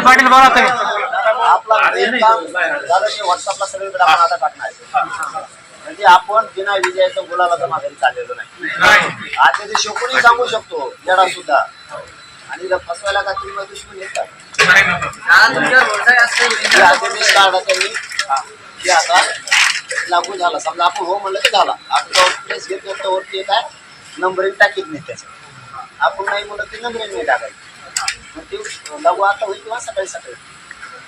पाटील पाटील बोला तुम्ही. आपला main काम झालं की व्हॉट्सअपला सगळीकडे आपण आता टाकणार आहे. म्हणजे आपण बिना विजयाचं बोलायला तर माघारी चाललेलो नाही. आजच्या दिवशी कोणी सांगू शकतो जडा सुद्धा. आणि जर फसवायला का तुम्ही दुश्मन येतात ते आता लागू झाला. समजा आपण हो म्हणलं की झाला. आपण जाऊन प्लेस घेतलं तर वरती काय नंबरिंग टाकीत नाही त्याचं. आपण नाही म्हणलं की नंबरिंग नाही टाकायचं. ते लागू आता होईल किंवा सकाळी सकाळी.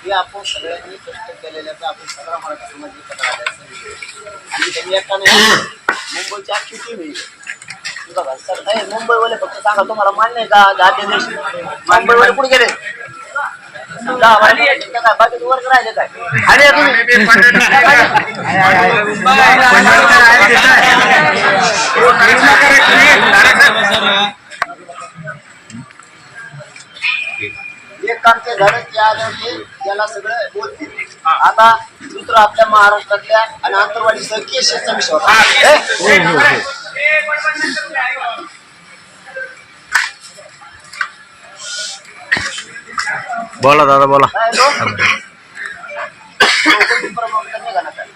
हे आपण सगळ्यांनी कष्ट केलेल्याचा आपण सगळा मराठी समाज एकत्र आल्याचं आणि त्यांनी एकाने मुंबईची अख्खी टीम तुझा भाई सर नाही मुंबईवाले फक्त सांगा तुम्हाला मान्य आहे का? जाते देश मुंबईवाले कुठे गेले? दहा बाकीचे वर्ग राहिले काय? अरे तुम्ही एक कामचे झालं की आल्यावरती त्याला सगळं बोलतील. आता दुसरं आपल्या महाराष्ट्रातल्या आणि आंतरवाडी सह केशचा विषय होता. हे? बोला दादा बोला. काय लोक? लोकांची परंपरा नाही का ना काय?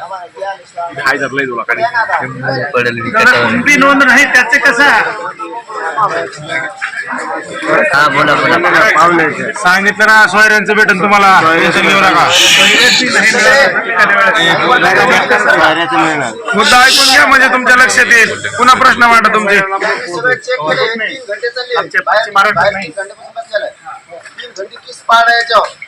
आम्हाला काय धरलंय तुला द्या ना आता. नोंद नाही त्याचे कसा हा बोला बोला सांगितलं ना सोयऱ्यांचं भेटन तुम्हाला टेन्शन घेऊ नका मुद्दा ऐकून घ्या म्हणजे तुमच्या लक्षात येईल पुन्हा प्रश्न मांडा तुमचे घंटे आहे.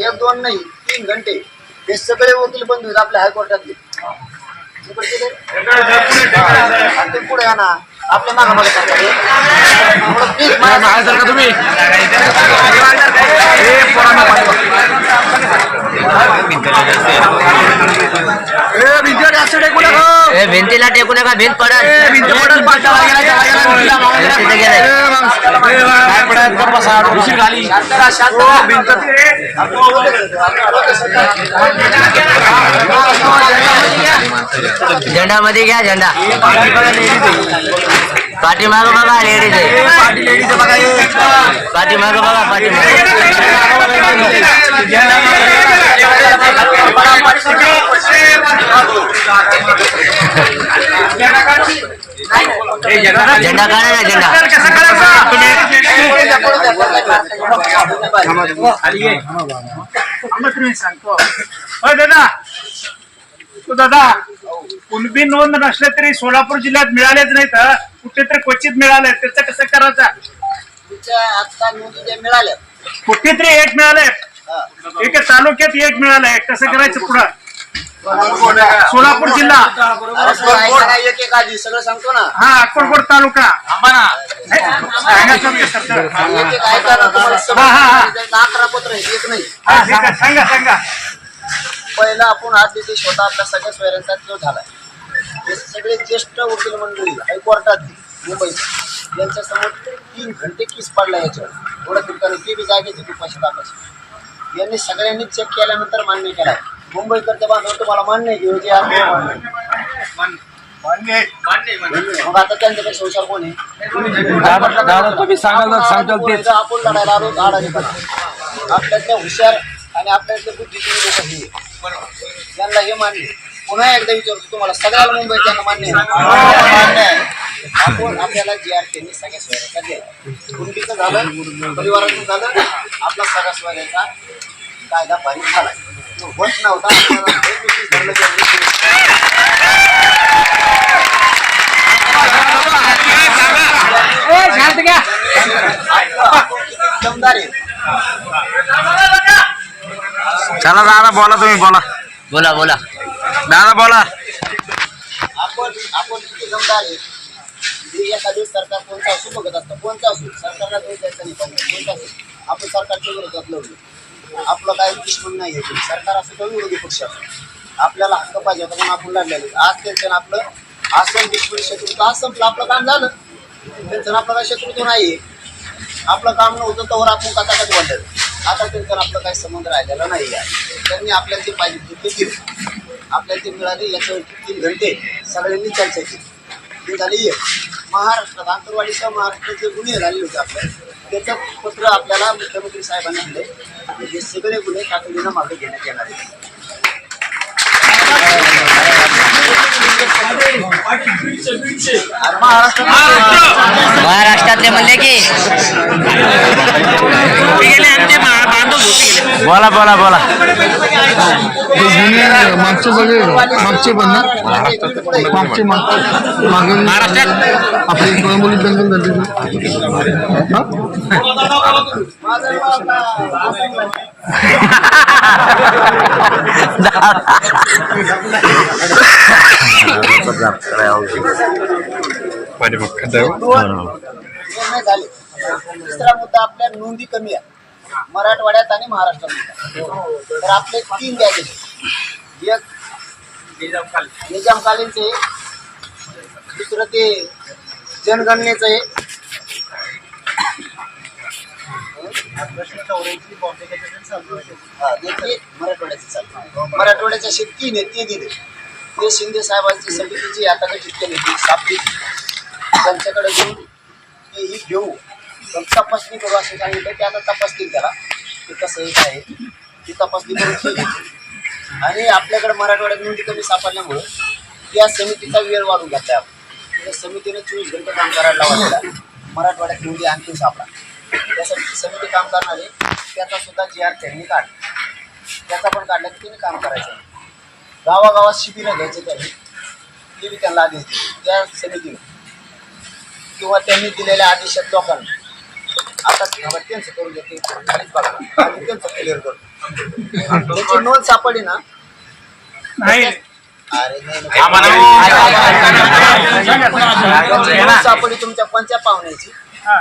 एक दोन नाही तीन घंटे हे सगळे वकील बंधू आहेत आपल्या हायकोर्टातले. पुढे या ना आपल्या मागं बघत असतात. एवढं please मागं- तुम्ही? ए भिंतीला टेकू नका भिंत. शांतरा, शांतरा. झेंडा मध्ये घ्या झेंडा. पाठीमाग बघा लेडीज आहे. पाठीमाग बघा पाठीमाग. झेंडा काढा ना झेंडा. सांगतो. दादा. तो दादा कुणबी नोंद नसले तरी सोलापूर जिल्ह्यात मिळालेच नाहीत हं. कुठेतरी क्वचित मिळाले त्याचं कसं करायचं? तुमच्या आता नोंदी ज्या मिळाल्या कुठेतरी एक मिळाले हा. एका तालुक्यात एक मिळालंय. कसं करायचं पुढं? सोलापूर जिल्हा. एक एक आधी सगळं सांगतो ना. हा अक्कलकोट तालुका. हे, सरकार. एक एक ऐका ना तुम्हाला सगळं हा, हा, हा. सांगितलं. अकरा पत्र आहेत एक नाही. हा, सांगा सांगा सांगा. पहिला आपण आज तिथे स्वतः आपल्या सगळ्या सोयऱ्यांचा तो झाला हे सगळे ज्येष्ठ वकील मंडळी हायकोर्टात मुंबईत यांच्या समोर तीन घंटे किस पडला याच्यावर. थोडं ठिकाणी ते बी जागेच तू पैसे दाखवायचे यांनी सगळ्यांनी चेक केल्यानंतर मान्य केलाय मुंबईकडच्या बांधव तुम्हाला मान्य आहे की हे जे मान्य. मग आता त्यांच्यापेक्षा हुशार कोण आहे? आपण लढायला आलो आडाने आपल्यातल्या हुशार आणि आपल्यातल्या बुद्धिजीवी लोक हे त्यांना हे मान्य. पुन्हा एकदा विचारतो तुम्हाला सगळ्याला मुंबईत त्यांना मान्य आहे. आपण आपल्याला जी आर त्यांनी सगळ्या सोयऱ्याचा दिला कुंडीचं झालं परिवाराचं झालं आपला सगळ्या सोयऱ्याचा कायदा पारित झाला होत नव्हता दमदार आहे. चला दादा बोला तुम्ही बोला. बोला बोला. दादा बोला. आपण आपण किती जमदार आहे? एखादी सरकार कोणता असू बघत असतं कोणता असू सरकारला दोष द्यायचा नाही पाहिजे कोणता असू आपण सरकारच्या विरोधात लढलो. आपलं दुश्मन नाही आहे. सरकार असं किंवा विरोधी पक्ष असो आपल्याला हक्क पाहिजे होता म्हणून आपण लढलेलो आज आपलं असं दुश्मन शत्रुत्व आज संपलं. आपलं काम झालं. त्यांचं आपलं काय शत्रुत्व नाही आपलं काम नव्हतं तर आपण कथा कधी वाटत आता तर आपलं काही संबंध राहिलेला नाही आहे त्यांनी आपल्याला जे पाहिजे ते दिले आपल्याला ते मिळाले याच्यावरती तीन घंटे सगळ्यांनी चर्चा केली. ते झाली एक. महाराष्ट्रात आंतरवाडीसह महाराष्ट्रात गुन्हे झालेले होते आपल्या त्याचं पत्र आपल्याला मुख्यमंत्री साहेबांना दिले आणि हे सगळे गुन्हे तातडीनं मागे घेण्यात येणार आहेत आणि महाराष्ट्रात महाराष्ट्रातले म्हणले की. बोला बोला बोला. मागचे सगळे मागचे पण ना. मागचे माग मागे महाराष्ट्रात. आपली कळंबोली दंगल झाली होती. हा? तिसरा मुद्दा आपल्या नोंदी कमी आहे मराठवाड्यात आणि महाराष्ट्रात तर आपले तीन द्यायचे एक निजामकालीनचे दुसरं ते जनगणनेचं आहे मराठवाड्याचे मराठवाड्याचं चालू मराठवाड्याच्या शेती ने ते दिले ते शिंदे साहेबांची समितीची आता कशी केली ती सापडी त्यांच्याकडे घेऊन ते ही घेऊ. पण तपासणी करू असं सांगितलं की आता तपासतील त्याला ते कसं आहे आहे. ती तपासणी करून ठेवली. आणि आपल्याकडे मराठवाड्यात नोंदी कमी सापडल्यामुळं या समितीचा वेळ वाढून घेतला. आपण त्या समितीने चोवीस घंटे काम करायला लावलेला मराठवाड्यात नोंदी आणखी सापडा. त्यासाठी समिती काम करणारे त्याचा सुद्धा जी आर त्यांनी काढला. त्याचा पण काढला की त्यांनी काम करायचं. गावागावात शिबिरं घ्यायचे त्यांनी. ते बी त्यांना आदेश दिले. त्या समितीने किंवा त्यांनी दिलेल्या आदेशात लोकांना. आता त्यांचं करून देते त्यांचं क्लिअर करतो त्याची नोंद सापडली ना? नाही. अरे नाही, नाही. त्याची नोंद सापडली तुमच्या पंचा पाहुण्याची? हा.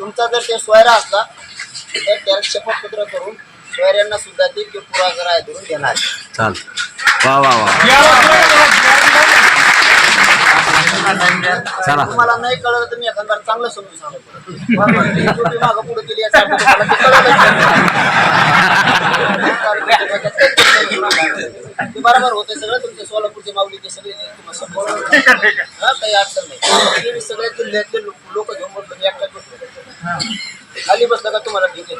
तुमचा जर ते सोयरा असला तर त्याला शपथपत्र करून सोयऱ्यांना सुद्धा ते ते पुरावा धरून देणार चाल वा वा वा चला तुम्हाला नाही कळलं तर मी एखादा चांगलं समजून सांगतो मागं पुढे केली याचा अर्थ तुम्हाला ते कळलंच नाही. ते बरोबर होते सगळं तुमचे सोलापूरचे तुम्हाला हा, काही अडचण नाही ते मी सगळे जिल्ह्यातले लोक घेऊन बसलो मी एकटाच बसलो खाली बसलं का तुम्हाला ठीक आहे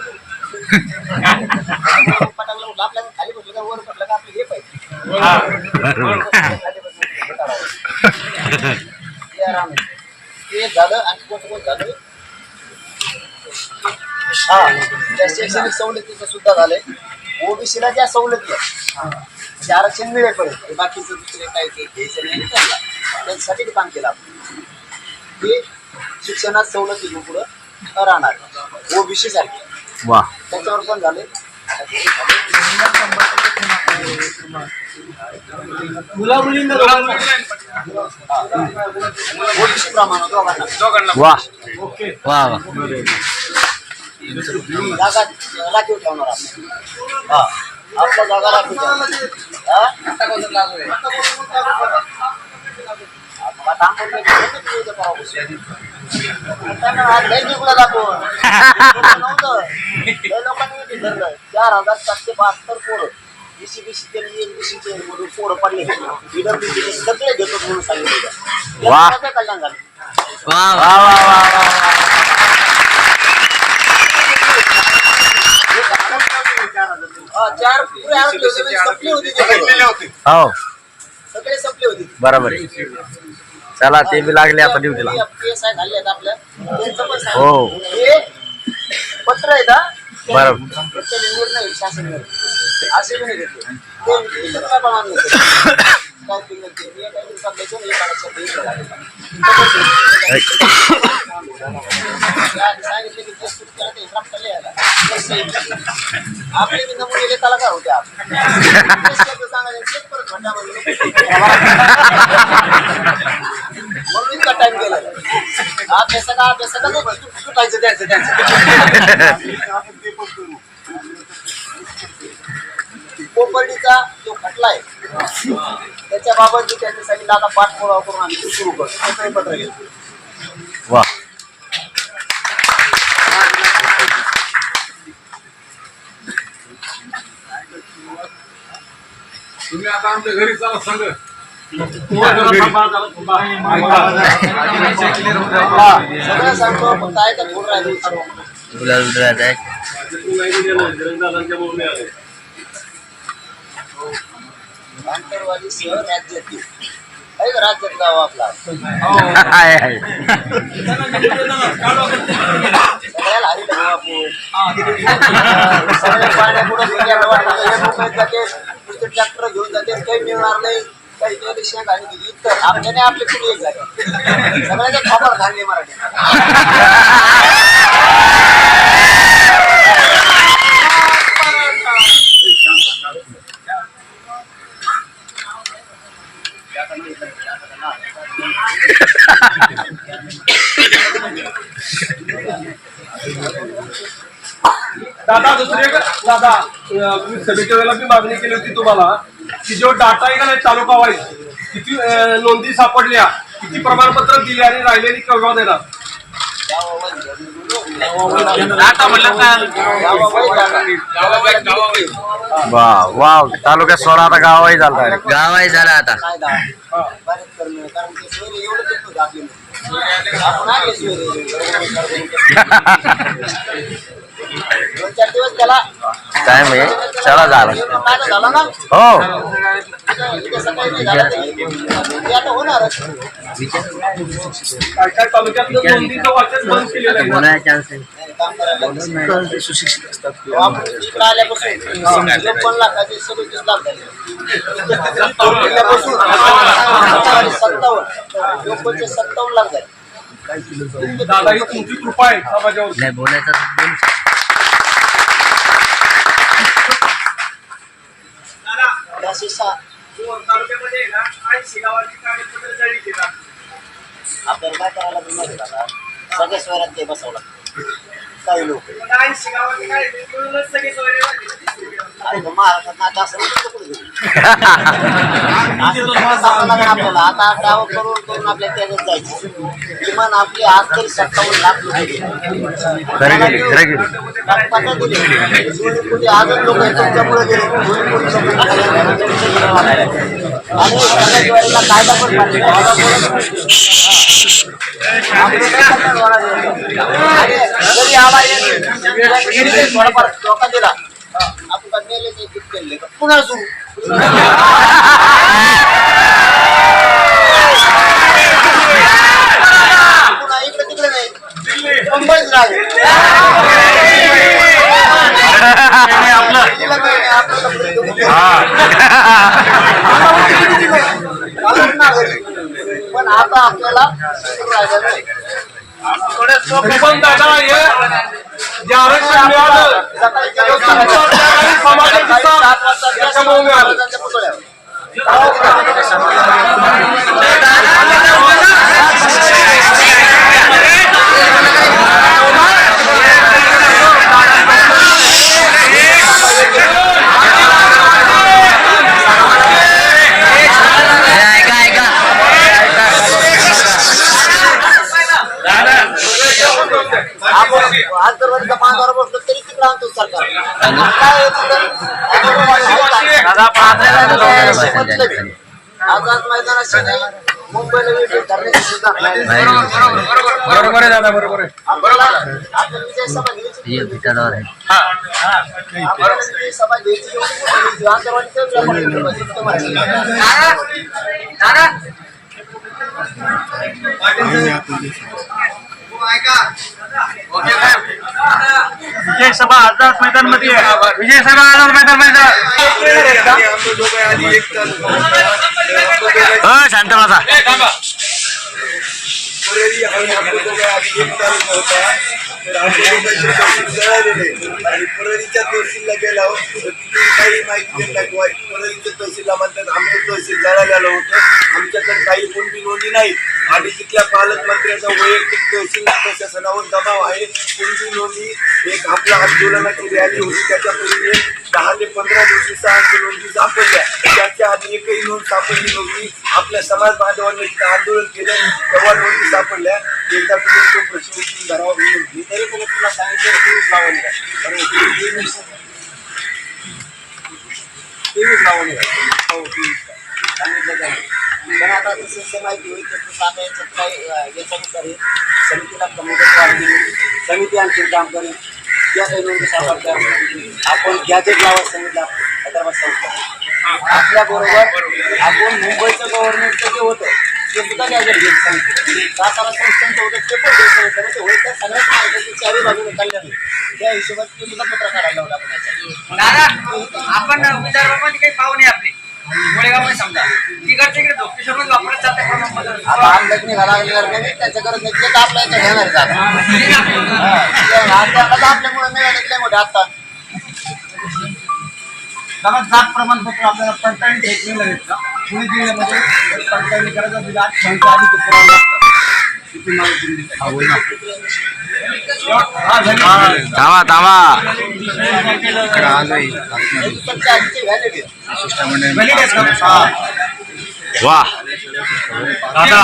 पटांगला उठलं, आपल्याला खाली बसलं का वर पडलं का आपलं हे पाहिजे खाली बसलं की हे करावं. हे आराम आहे. ते झालं आणि कोण कोण झालं हा. त्या शैक्षणिक सवलतीचं सुद्धा झालंय ओबीसीला ज्या सवलती आहेत आरक्षण मिळेपर्यंत बाकीचं दुसरे काय ते घ्यायचं नाही त्यांच्यासाठी काम केलं आपण ते शिक्षणात सवलती पुढं राहणार ओबीसी सारखे त्याच्यावर पण झाले. ओबीसी प्रमाण दोघांना वा. वा वा. जागा राखीव ठेवणार आपण हा आपल्या जागा राखीव ठेवणार आता लोकांनी धरलं. चार हजार सातशे बहात्तर पोरं पडले सगळे घेतो म्हणून सांगितलं कल्याण झालं हा, चार पुरे आरोग्य म्हणजे संपली होती ती पोरं. हो सगळे संपले होते बरोबर आहे चला ते बी लागले आता ड्युटीला झाले आहेत आपल्या हो. पत्र आहे का बरोबर. शासन आपले बी नमुने लेखाला काय होते सांगायचे, परत टाइम गेला अभ्यास का अभ्यास का नाही सुटायचं द्यायचं द्यायचं. कोपर्डीचा जो खटला आहे त्याच्या बाबत त्यांनी सांगितलं आता पाठपुरावा करून आम्ही सुरू करतो. त्याचं पत्र घेतो. वा. तुम्ही आता आमच्या घरी चला सांगतो राज्यातील आहे का राज्यात गाव आपला आहे. आहे सगळ्याला हरी गाव आपण सगळ्या पाण्यापुढं गेल्याला वाटतं हे मुंबईत जाते नुसते ट्रॅक्टर घेऊन जाते काही मिळणार नाही. काही गेले शेंग दिली तर आपल्याने आपले कुणी एक झाले. सगळ्याच्या खबर मराठी. दादा दुसरी दादा तुम्ही सभेच्या वेळेला मी मागणी केली होती तुम्हाला. की जो डाटा आहे का नाही तालुका वाईज किती अं, नोंदी सापडल्या किती प्रमाणपत्र दिली आणि राहिलेली केव्हा देणार. वा वा तालुक्यात सोळा आता गाव आहे झाला. गाव आहे झाला आता. कायदा बारीक करणं कारण ते सोयरे एवढं देत नव्हते आपले आपण आले सोयरे दोन चार दिवस त्याला काय म्हणजे चला झाला. कायदा झाला ना? हो. बोलायला चान्स आहे सुशिक्षित असतात आल्यापासून सत्तावन्न सत्तावन्न लाख झाले दादा ही तुमची कृपा आहे. समाजावर नाही बोलायचं त्याचे सा तालुक्यामध्ये ना ऐंशी गावाची कागदपत्र जारी केली आपल्याला काय करायला लागलं दादा सगळ्या स्वरात ते बसवलं काही लोक. ऐंशी गावाची काय मिळूनच सगळे अरे मग महाराष्ट्रात नाका असं नसतं कुठं आपल्याला आता गाव करून करून आपल्याला त्याच्यात जायचं. किमान आपली आज तरी सत्तावन्न लाख लोक गेले. लोक तुमच्यामुळे गेले. आणि कायदा पण जरी आवाज येईल, थोडाफार धोका दिला. आपण? पुन्हा सुरू. पुन्हा इकडे तिकडे नाही मुंबईच. पण आता आपल्याला. पण दादा हे जे आरक्षण मिळालं सकाळी समाजाची साथ याच्यामुळे मिळालं ऐका ऐका आपण आंतरवाडीच्या बांधावर बसलो तरी तिकडे आणतो सरकार काय आहे तिकडं? दादा पण आपल्याला काय मतलब आहे? आझाद मैदानाशी नाही मुंबईला वेगळी धरण्याची सुद्धा नाही. बरोबर आहे दादा बरोबर. आहे हे भिटाडावर आहे आपल्याला विजय सभा घ्यायची एवढी मोठी घ्यायची. आंतरवाडीचं व्यापारी लोकं जितकं माहिती. विजय सभा आझाद मैदानमध्ये विजय सभा आझाद मैदानमध्ये हो शांत बसा आणि परळीच्या तहसीलला गेल्यावर तिथे काही माहिती देत नाही परळीच्या तहसीलला म्हणतात आमचं तहसील जळालेलं होतं आमच्याकडे काही कोणती नोंदी नाही आणि तिथल्या पालकमंत्र्याचा वैयक्तिक तहसील प्रशासनावर दबाव आहे कोणती नोंदी एक आपल्या आंदोलनाची रॅली होती त्याच्यापूर्वी दहा ते पंधरा दिवशी सहाशे नोंदी सापडल्या त्याच्या आधी एकही नोंद सापडली नव्हती. आपल्या समाज बांधवांनी तिथं आंदोलन केलं तेव्हा नोंदी सापडल्या. एकदा तुम्ही तो प्रश्न उचलून धरावा विनंती तरी पण तुला सांगितलं टीव्हीच लावून द्या टीव्हीच लावून द्या हो सांगितलं जाईल पण आता जसं माहिती होईल तसं तसं आता याच्यात काही अं, याच्यानुसार समितीला मुदत वाढ समिती आणखी काम करेल. त्या काही नोंदी आपण. गॅजेट लावा सांगितलं हैदराबाद संस्था. आपल्या बरोबर आपण मुंबईचं गव्हर्नमेंटचं जे होतं ते सुद्धा गॅजेट घेत सांगितलं सातारा संस्थांचं होतं ते पण घेत सांगितलं म्हणजे होईल त्या सगळ्याच मार्गाची चारी बाजूने कल्याण त्या हिशोबात ते सुद्धा पत्र काढायला होतं आपण आपण विदर्भामध्ये काही पाहुणे आपले. समजा. तिकडच्या इकडे धोपेश्वरमध्ये वापरत जाते त्याच्या गरज नाही ते तर आपल्या इथं घेणार जागा आपल्यामुळे मिळाले मोठे असतात जात प्रमाणपत्र आपल्याला पडताळणी एक मिळलं घेतलं पुणे जिल्ह्यामध्ये पडताळणी करायचं म्हणजे आज सांगतो आधी ते पुरावा लागतं तिथून नाव दिल्ली थांबा थांबा. वा. दादा.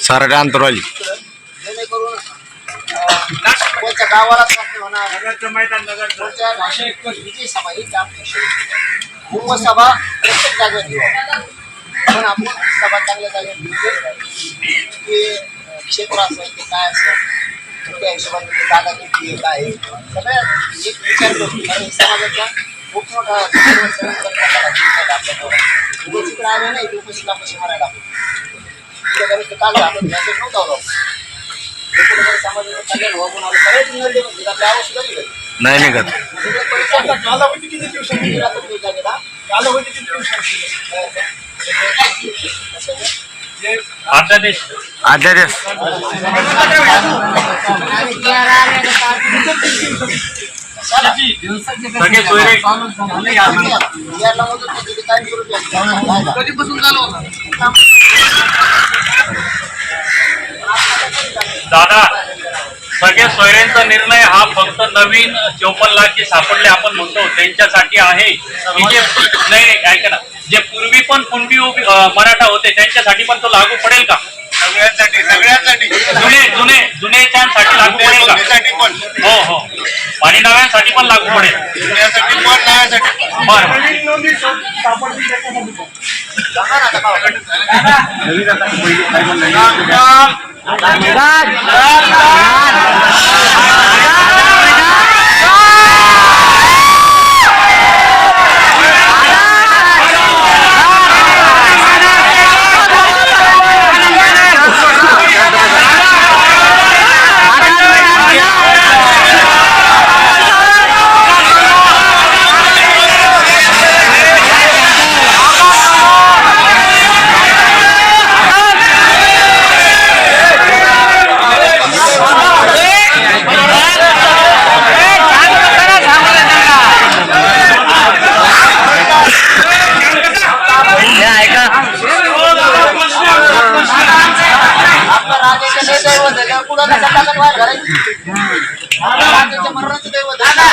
सरडे अंतरवाली. जेणेकरून कोणत्या गावाला होणार सभा ही प्रत्येक जागेवर घेऊ पण आपण सभा चांगल्या जागेवर घेऊ ते क्षेत्र असेल ते काय असेल त्या हिशोबाने ते जागा किती आहे, काय सगळ्या एक विचार करून समाजाचा खूप मोठा आपल्या इकडे आले नाही ते उपस्थित कशी मारायला आपण ते काढलं आपण नव्हता आलो. समाजाचं कल्याण व्हावं म्हणून आलं. बरेच निर्णय म्हणजे आपल्या. नाही निघत कालावधी किती दिवसांनी? कालावधी किती दिवसांनी? अध्यादेश अध्यादेश कधीपासून चालू होता दादा सगळे सोयऱ्यांचा निर्णय हा फक्त नवीन चौपन्न लाख जे सापडले आपण म्हणतो. त्यांच्यासाठी आहे. की जे नाही नाही ऐका ना. जे पूर्वी पण कुणबी मराठा होते त्यांच्यासाठी पण तो लागू पडेल का? सगळ्यांसाठी सगळ्यांसाठी. जुने जुने जुनेच्यांसाठी लागू पडेल का? पण. हो हो. आणि नव्यांसाठी पण लागू पडेल. जुन्यासाठी पण नव्यासाठी पण बरं. नवीन नोंदी सापडली त्याच्यासाठी पण. सांगा ना आता काय पहिली काय म्हणलं? आपलं राजाचं लय दैवत आहे. त्याला कुणाला सटाकट बाहेर घालायची. आपलं राजाचं मरणाचं दैवत आहे.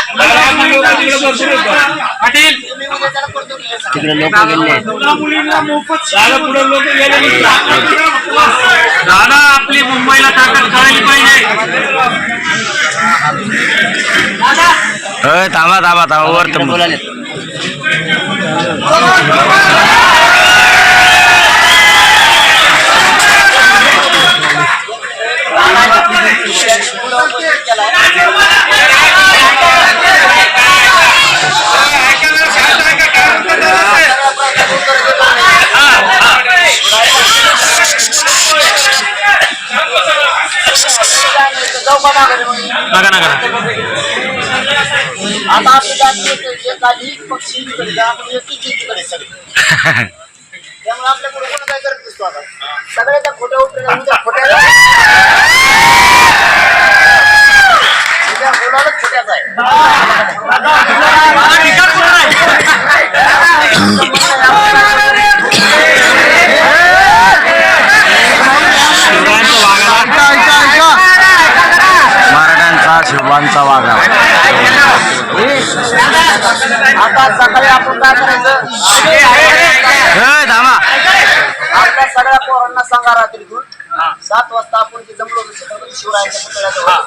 पाटील तुम्ही उद्या त्याला करतो की नाही सांगा. मुला मुलींना मोफत पुढे लोक गेले दादा आपली मुंबईला ताकद कळली पाहिजे. थांबा थांबा थांबा वर थांबा. नका नका आता आपली जाती एक आधी पक्षी इकडे जा, आपण एकीच इकडे सगळे त्यामुळे आपल्या पुढे कोण काय करत दिसतो आता सगळ्या त्या खोट्या उठल्या उद्या खोट्या उद्या बोलायलाच खोट्याच आहे काय करायचं? आपल्या सगळ्या पोरांना सांगा रात्रीतून. सात वाजता आपण जमलो शिवरायाच्या पुतळ्याजवळ